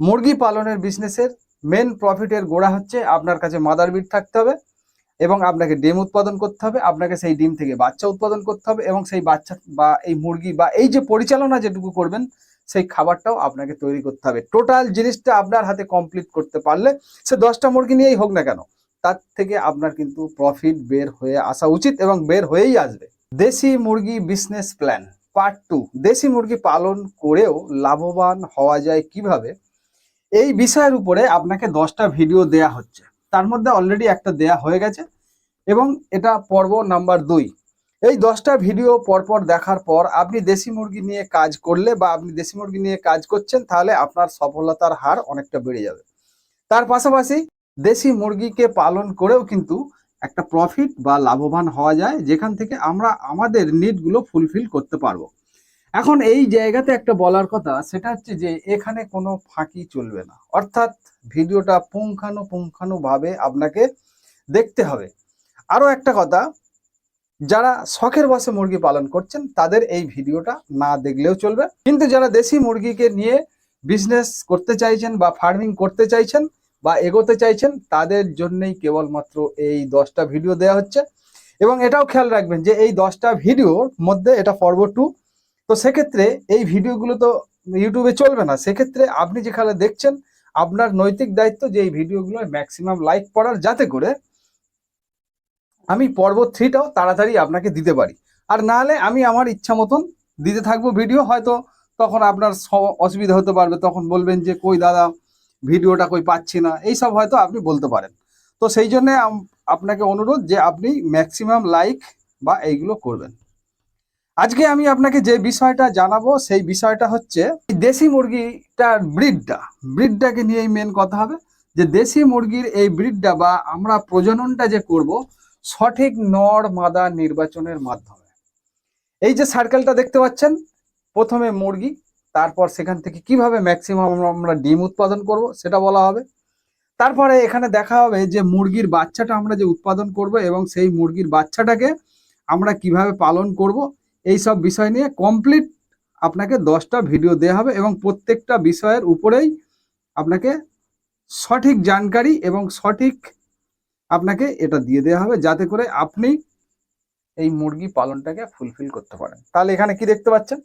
মুরগি পালনের বিজনেসের মেন প্রফিটের গোড়া হচ্ছে আপনার কাছে মাদার বিট থাকতে হবে এবং আপনাকে ডিম উৎপাদন করতে হবে, আপনাকে সেই ডিম থেকে বাচ্চা উৎপাদন করতে হবে এবং সেই বাচ্চা বা এই মুরগি বা এই যে পরিচালনা যেটুকু করবেন, সেই খাবারটাও আপনাকে তৈরি করতে হবে। টোটাল জিনিসটা আপনার হাতে কমপ্লিট করতে পারলে সে দশটা মুরগি নিয়েই হোক না কেন, তার থেকে আপনার কিন্তু প্রফিট বের হয়ে আসা উচিত এবং বের হয়েই আসবে। দেশি মুরগি বিজনেস প্ল্যান পার্ট টু দেশি মুরগি পালন করেও লাভবান হওয়া যায় কীভাবে? এই বিষয়ের উপরে আপনাকে দশটা ভিডিও দেয়া হচ্ছে। তার মধ্যে অলরেডি একটা দেয়া হয়ে গেছে এবং এটা পর্ব নাম্বার দুই। এই দশটা ভিডিও পরপর দেখার পর আপনি দেশি মুরগি নিয়ে কাজ করলে বা আপনি দেশি মুরগি নিয়ে কাজ করছেন, তাহলে আপনার সফলতার হার অনেকটা বেড়ে যাবে। তার পাশাপাশি দেশি মুরগিকে পালন করেও কিন্তু একটা প্রফিট বা লাভবান হওয়া যায়, যেখান থেকে আমরা আমাদের নিডগুলো ফুলফিল করতে পারব। এখন এই জায়গাতে একটা বলার কথা, সেটা হচ্ছে যে এখানে কোনো ফাঁকি চলবে না। অর্থাৎ ভিডিওটা পুঙ্খানু পুঙ্খানু ভাবে আপনাকে দেখতে হবে। আরও একটা কথা, যারা শখের বসে মুরগি পালন করছেন, তাদের এই ভিডিওটা না দেখলেও চলবে। কিন্তু যারা দেশি মুরগিকে নিয়ে বিজনেস করতে চাইছেন বা ফার্মিং করতে চাইছেন বা এগোতে চাইছেন, তাদের জন্যই কেবলমাত্র এই দশটা ভিডিও দেওয়া হচ্ছে। এবং এটাও খেয়াল রাখবেন যে এই দশটা ভিডিওর মধ্যে এটা পর্ব টু তো সেক্ষেত্রে এই ভিডিওগুলো তো ইউটিউবে চলবে না। সেক্ষেত্রে আপনি যেখানে দেখছেন, আপনার নৈতিক দায়িত্ব যে এই ভিডিওগুলো ম্যাক্সিমাম লাইক করার যাতে করে আমি পর্ব থ্রিটাও তাড়াতাড়ি আপনাকে দিতে পারি। আর না হলে আমি আমার ইচ্ছা মতন দিতে থাকব ভিডিও হয়তো তখন আপনার অসুবিধা হতে পারবে। তখন বলবেন যে, কই দাদা, ভিডিওটা কই পাচ্ছি না? এইসব হয়তো আপনি বলতে পারেন। তো সেই জন্য আপনাকে অনুরোধ যে, আপনি ম্যাক্সিমাম লাইক বা এইগুলো করবেন। আজকে আমি আপনাকে যে বিষয়টা জানাব, সেই বিষয়টা হচ্ছে দেশি মুরগিটার ব্রিডটা। ব্রিডটাকে নিয়েই মেন কথা হবে যে দেশি মুরগির এই ব্রিডটা বা আমরা প্রজননটা যে করব, সঠিক নর মাদা নির্বাচনের মাধ্যমে। এই যে সার্কেলটা দেখতে পাচ্ছেন, প্রথমে মুরগি, তারপর সেখান থেকে কীভাবে ম্যাক্সিমাম আমরা ডিম উৎপাদন করব, সেটা বলা হবে। তারপরে এখানে দেখা হবে যে মুরগির বাচ্চাটা আমরা যে উৎপাদন করব এবং সেই মুরগির বাচ্চাটাকে আমরা কীভাবে পালন করব এই সব বিষয় নিয়ে কমপ্লিট আপনাকে দশটা ভিডিও দেওয়া হবে এবং প্রত্যেকটা বিষয়ের উপরেই আপনাকে সঠিক জানকারি এবং সঠিক আপনাকে এটা দিয়ে দেওয়া হবে যাতে করে আপনি এই মুরগি পালনটাকে ফুলফিল করতে পারেন। তাহলে এখানে কি দেখতে পাচ্ছেন?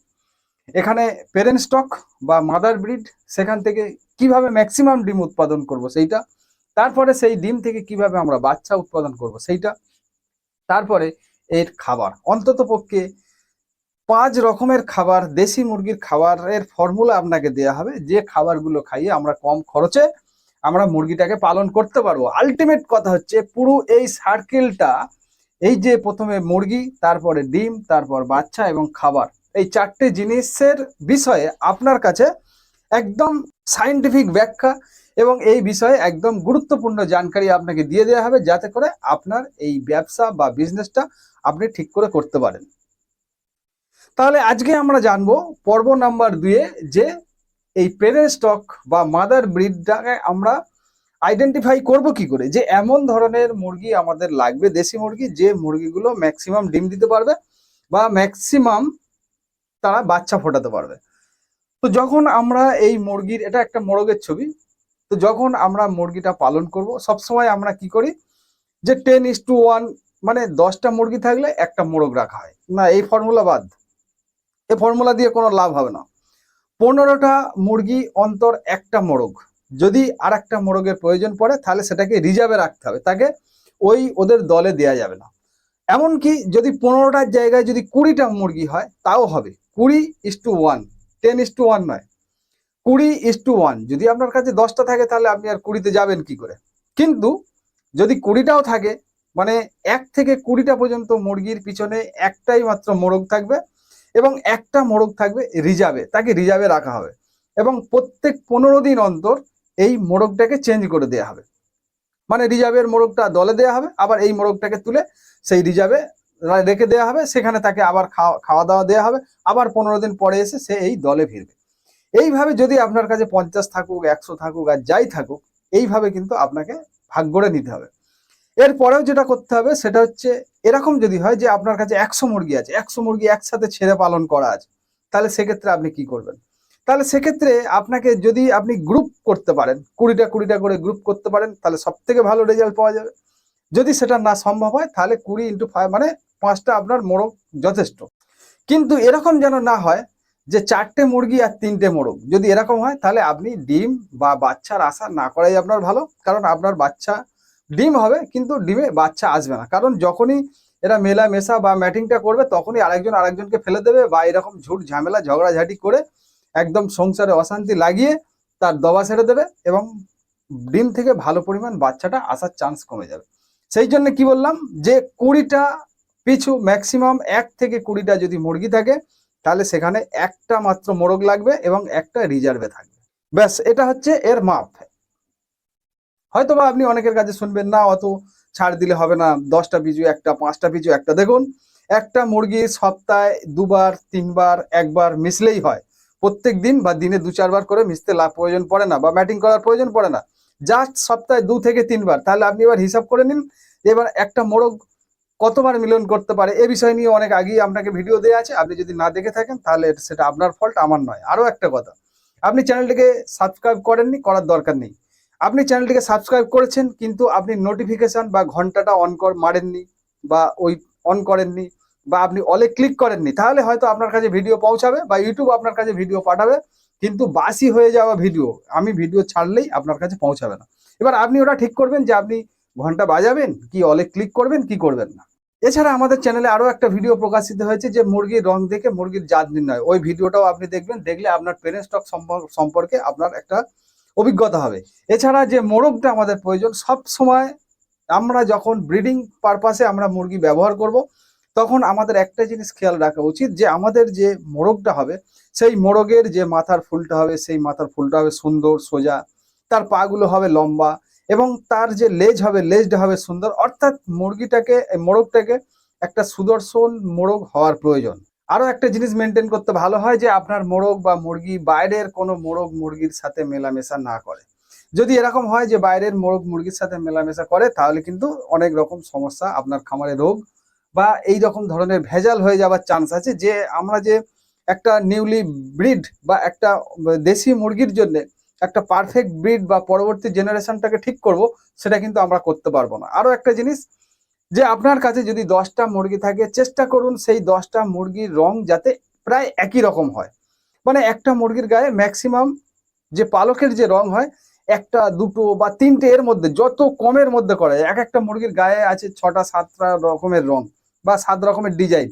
এখানে পেরেন্ট স্টক বা মাদার ব্রিড সেখান থেকে কীভাবে ম্যাক্সিমাম ডিম উৎপাদন করব সেইটা, তারপরে সেই ডিম থেকে কীভাবে আমরা বাচ্চা উৎপাদন করব সেইটা, তারপরে এর খাবার অন্তত পক্ষে পাঁচ রকমের খাবার, দেশি মুরগির খাবারের ফর্মুলা আপনাকে দেওয়া হবে। যে খাবারগুলো খাইয়ে আমরা কম খরচে আমরা মুরগিটাকে পালন করতে পারব। আলটিমেট কথা হচ্ছে পুরো এই সার্কেলটা এই যে প্রথমে মুরগি, তারপরে ডিম, তারপর বাচ্চা এবং খাবার, এই চারটে জিনিসের বিষয়ে আপনার কাছে একদম সাইন্টিফিক ব্যাখ্যা এবং এই বিষয়ে একদম গুরুত্বপূর্ণ জানকারি আপনাকে দিয়ে দেওয়া হবে যাতে করে আপনার এই ব্যবসা বা বিজনেসটা আপনি ঠিক করে করতে পারেন। তাহলে আজকে আমরা জানব পর্ব নাম্বার দুয়ে যে এই পেরেন্ট স্টক বা মাদার ব্রিডটাকে আমরা আইডেন্টিফাই করব কি করে? যে এমন ধরনের মুরগি আমাদের লাগবে, দেশি মুরগি, যে মুরগিগুলো ম্যাক্সিমাম ডিম দিতে পারবে বা ম্যাক্সিমাম তারা বাচ্চা ফোটাতে পারবে। তো যখন আমরা এই মুরগির, এটা একটা মোরগের ছবি, তো যখন আমরা মুরগিটা পালন করব, সবসময় আমরা কি করি? যে টেন ইস টু ওয়ান মানে দশটা মুরগি থাকলে একটা মোরগ রাখা হয়। না, এই ফর্মুলা বাদ। এই ফর্মুলা দিয়ে কোনো লাভ হবে না। পনেরোটা মুরগি অন্তর একটা মোরগ। যদি আর একটা মোরগের প্রয়োজন পড়ে, তাহলে সেটাকে রিজার্ভে রাখতে হবে। তাকে ওই ওদের দলে দেয়া যাবে না। এমনকি যদি পনেরোটার জায়গায় যদি কুড়িটা মুরগি হয়, তাও হবে। কুড়ি is two one ten is two one নয়। কুড়ি ইস টু ওয়ান যদি আপনার কাছে দশটা থাকে, তাহলে আপনি আর কুড়িতে যাবেন কি করে? কিন্তু যদি কুড়িটাও থাকে মানে এক থেকে কুড়িটা পর্যন্ত মুরগির পিছনে একটাই মাত্র মোরগ থাকবে এবং একটা মোরগ থাকবে রিজার্ভে, তাকে রিজার্ভে রাখা হবে। এবং প্রত্যেক পনেরো দিন অন্তর এই মোরগটাকে চেঞ্জ করে দেওয়া হবে। মানে রিজার্ভের মোরগটা দলে দেওয়া হবে, আবার এই মোরগটাকে তুলে সেই রিজার্ভে রেখে দেওয়া হবে, সেখানে তাকে আবার খাওয়া খাওয়া দাওয়া দেওয়া হবে, আবার পনেরো দিন পরে এসে সে এই দলে ফিরবে। এইভাবে যদি আপনার কাছে পঞ্চাশ থাকুক, একশো থাকুক আর যাই থাকুক, এইভাবে কিন্তু আপনাকে ভাগ করে নিতে হবে। এরপরেও যেটা করতে হবে, সেটা হচ্ছে এরকম যদি হয় যে আপনার কাছে একশো মুরগি আছে, একশো মুরগি একসাথে ছেড়ে পালন করা আছে, তাহলে সেক্ষেত্রে আপনি কি করবেন? তাহলে সেক্ষেত্রে আপনাকে যদি আপনি গ্রুপ করতে পারেন, কুড়িটা কুড়িটা করে গ্রুপ করতে পারেন, তাহলে সব থেকে ভালো রেজাল্ট পাওয়া যাবে। যদি সেটা না সম্ভব হয়, তাহলে কুড়ি ইন্টু ফাইভ মানে পাঁচটা আপনার মোরগ যথেষ্ট। কিন্তু এরকম যেন না হয় যে চারটে মুরগি আর তিনটে মোরগ, যদি এরকম হয়, তাহলে আপনি ডিম বা বাচ্চার আশা না করাই আপনার ভালো, কারণ আপনার বাচ্চা ডিম হবে, কিন্তু ডিমে বাচ্চা আসবে না। কারণ যখনই এরা মেলা মেশা বা ম্যাটিংটা করবে, তখনই আরেকজন আরেকজনকে ফেলে দেবে বা এরকম ঝুট ঝামেলা, ঝগড়াঝাটি করে একদম সংসারে অশান্তি লাগিয়ে তার দবা ছেড়ে দেবে এবং ডিম থেকে ভালো পরিমাণ বাচ্চাটা আসার চান্স কমে যাবে। সেই জন্য কি বললাম যে কুড়িটা পিছু ম্যাক্সিমাম এক থেকে কুড়িটা যদি মুরগি থাকে, তাহলে সেখানে একটা মাত্র মোরগ লাগবে এবং একটা রিজার্ভে থাকবে। ব্যাস, এটা হচ্ছে এর মাপ। হয়তো বা আপনি অনেকের কাছে শুনবেন, না, অত ছাড় দিলে হবে না। দশটা পিছু একটা, পাঁচটা পিছু একটা। দেখুন, একটা মুরগি সপ্তাহে দুবার, তিনবার, একবার মিশলেই হয়। প্রত্যেক দিন বা দিনে দু, চারবার করে মিশতে লাভ প্রয়োজন পড়ে না বা ম্যাটিং করার প্রয়োজন পড়ে না। জাস্ট সপ্তাহে দু থেকে তিনবার। তাহলে আপনি এবার হিসাব করে নিন এবার একটা মোরগ কতবার মিলন করতে পারে? এ বিষয় নিয়ে অনেক আগেই আপনাকে ভিডিও দেওয়া আছে। আপনি যদি না দেখে থাকেন, তাহলে সেটা আপনার ফল্ট আমার নয়। আরও একটা কথা। আপনি চ্যানেলটিকে সাবস্ক্রাইব করেননি, করার দরকার নেই। আপনি চ্যানেলটিকে সাবস্ক্রাইব করেছেন, কিন্তু আপনি নোটিফিকেশন বা ঘন্টাটা অন কর, মারেননি বা ওই অন করেননি বা আপনি অলে ক্লিক করেননি, তাহলে হয়তো আপনার কাছে ভিডিও পৌঁছাবে বা ইউটিউব আপনার কাছে ভিডিও পাঠাবে, কিন্তু বাসি হয়ে যাওয়া ভিডিও আমি ভিডিও ছাড়লেই আপনার কাছে পৌঁছাবে না। এবার আপনি ওটা ঠিক করবেন যে আপনি ঘণ্টা বাজাবেন, কি অলে ক্লিক করবেন, কি করবেন না। এছাড়া আমাদের চ্যানেলে আরও একটা ভিডিও প্রকাশিত হয়েছে যে মুরগির রং দেখে মুরগির জাত নির্ণয়, ওই ভিডিওটাও আপনি দেখবেন, দেখলে আপনার পেরেন্ট স্টক সম্পর্কে আপনার একটা অভিজ্ঞতা হবে। এছাড়া যে মোরগটা আমাদের প্রয়োজন, সব সময় আমরা যখন ব্রিডিং পারপাসে আমরা মুরগি ব্যবহার করব, তখন আমাদের একটা জিনিস খেয়াল রাখা উচিত যে, আমাদের যে মোরগটা হবে, সেই মোরগের যে মাথার ফুলটা হবে, সেই মাথার ফুলটা হবে সুন্দর, সোজা। তার পাগুলো হবে লম্বা এবং তার যে লেজ হবে, লেজটা হবে সুন্দর। অর্থাৎ মুরগিটাকে, মোরগটাকে একটা সুদর্শন মোরগ হওয়ার প্রয়োজন। আরও একটা জিনিস মেনটেন করতে ভালো হয় যে আপনার মোরগ বা মুরগি বাইরের কোনো মোরগ মুরগির সাথে মেলামেশা না করে। যদি এরকম হয় যে বাইরের মোরগ মুরগির সাথে মেলামেশা করে, তাহলে কিন্তু অনেক রকম সমস্যা আপনার খামারে রোগ বা এই রকম ধরনের ভেজাল হয়ে যাওয়ার চান্স আছে যে আমরা যে একটা নিউলি ব্রিড বা একটা দেশি মুরগির জন্য একটা পারফেক্ট ব্রিড বা পরবর্তী জেনারেশনটাকে ঠিক করব, সেটা কিন্তু আমরা করতে পারব না। আরও একটা জিনিস যে আপনার কাছে যদি দশটা মুরগি থাকে, চেষ্টা করুন সেই দশটা মুরগির রং যাতে প্রায় একই রকম হয়। মানে একটা মুরগির গায়ে ম্যাক্সিমাম যে পালকের যে রং হয়, একটা, দুটো বা তিনটে এর মধ্যে, যত কমের মধ্যে করা যায়, এক একটা মুরগির গায়ে আছে ছটা, সাতটা রকমের রং বা সাত রকমের ডিজাইন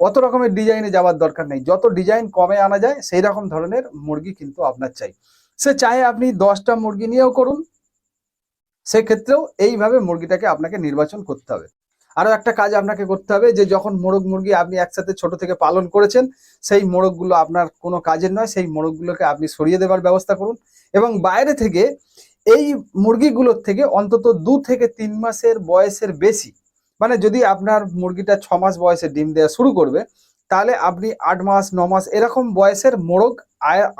অত রকমের ডিজাইনে যাওয়ার দরকার নেই। যত ডিজাইন কমে আনা যায়, সেই রকম ধরনের মুরগি কিন্তু আপনার চাই। সে চাই আপনি দশটা মুরগি নিয়েও করুন, সেক্ষেত্রেও এইভাবে মুরগিটাকে আপনাকে নির্বাচন করতে হবে। আরও একটা কাজ আপনাকে করতে হবে যে যখন মোরগ মুরগি আপনি একসাথে ছোট থেকে পালন করেছেন, সেই মোরগগুলো আপনার কোনো কাজের নয়, সেই মোরগগুলোকে আপনি সরিয়ে দেওয়ার ব্যবস্থা করুন। এবং বাইরে থেকে এই মুরগিগুলোর থেকে অন্তত দু থেকে তিন মাসের বয়সের বেশি মানে যদি আপনার মুরগিটা ছ মাস বয়সে ডিম দেওয়া শুরু করবে, তাহলে আপনি আট মাস, ন মাস এরকম বয়সের মোরগ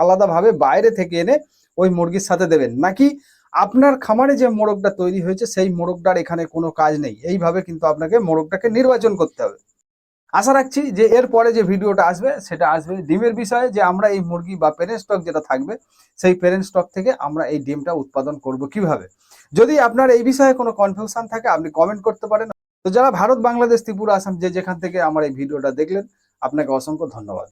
আলাদাভাবে বাইরে থেকে এনে ওই মুরগির সাথে দেবেন। নাকি আপনার খামারে যে মোরগটা তৈরি হয়েছে, সেই মোরগটার এখানে কোনো কাজ নেই। এইভাবে কিন্তু আপনাকে মোরগটাকে নির্বাচন করতে হবে। আশা রাখছি যে এর পরে যে ভিডিওটা আসবে, সেটা আসবে ডিমের বিষয়ে যে আমরা এই মুরগি বা পেরেন্ট স্টক যেটা থাকবে, সেই পেরেন্ট স্টক থেকে আমরা এই ডিমটা উৎপাদন করব কীভাবে। যদি আপনার এই বিষয়ে কোনো কনফিউশন থাকে, আপনি কমেন্ট করতে পারেন। তো যারা ভারত, বাংলাদেশ, ত্রিপুরা, আসাম যে যেখান থেকে আমার এই ভিডিওটা দেখলেন, আপনাকে অসংখ্য ধন্যবাদ।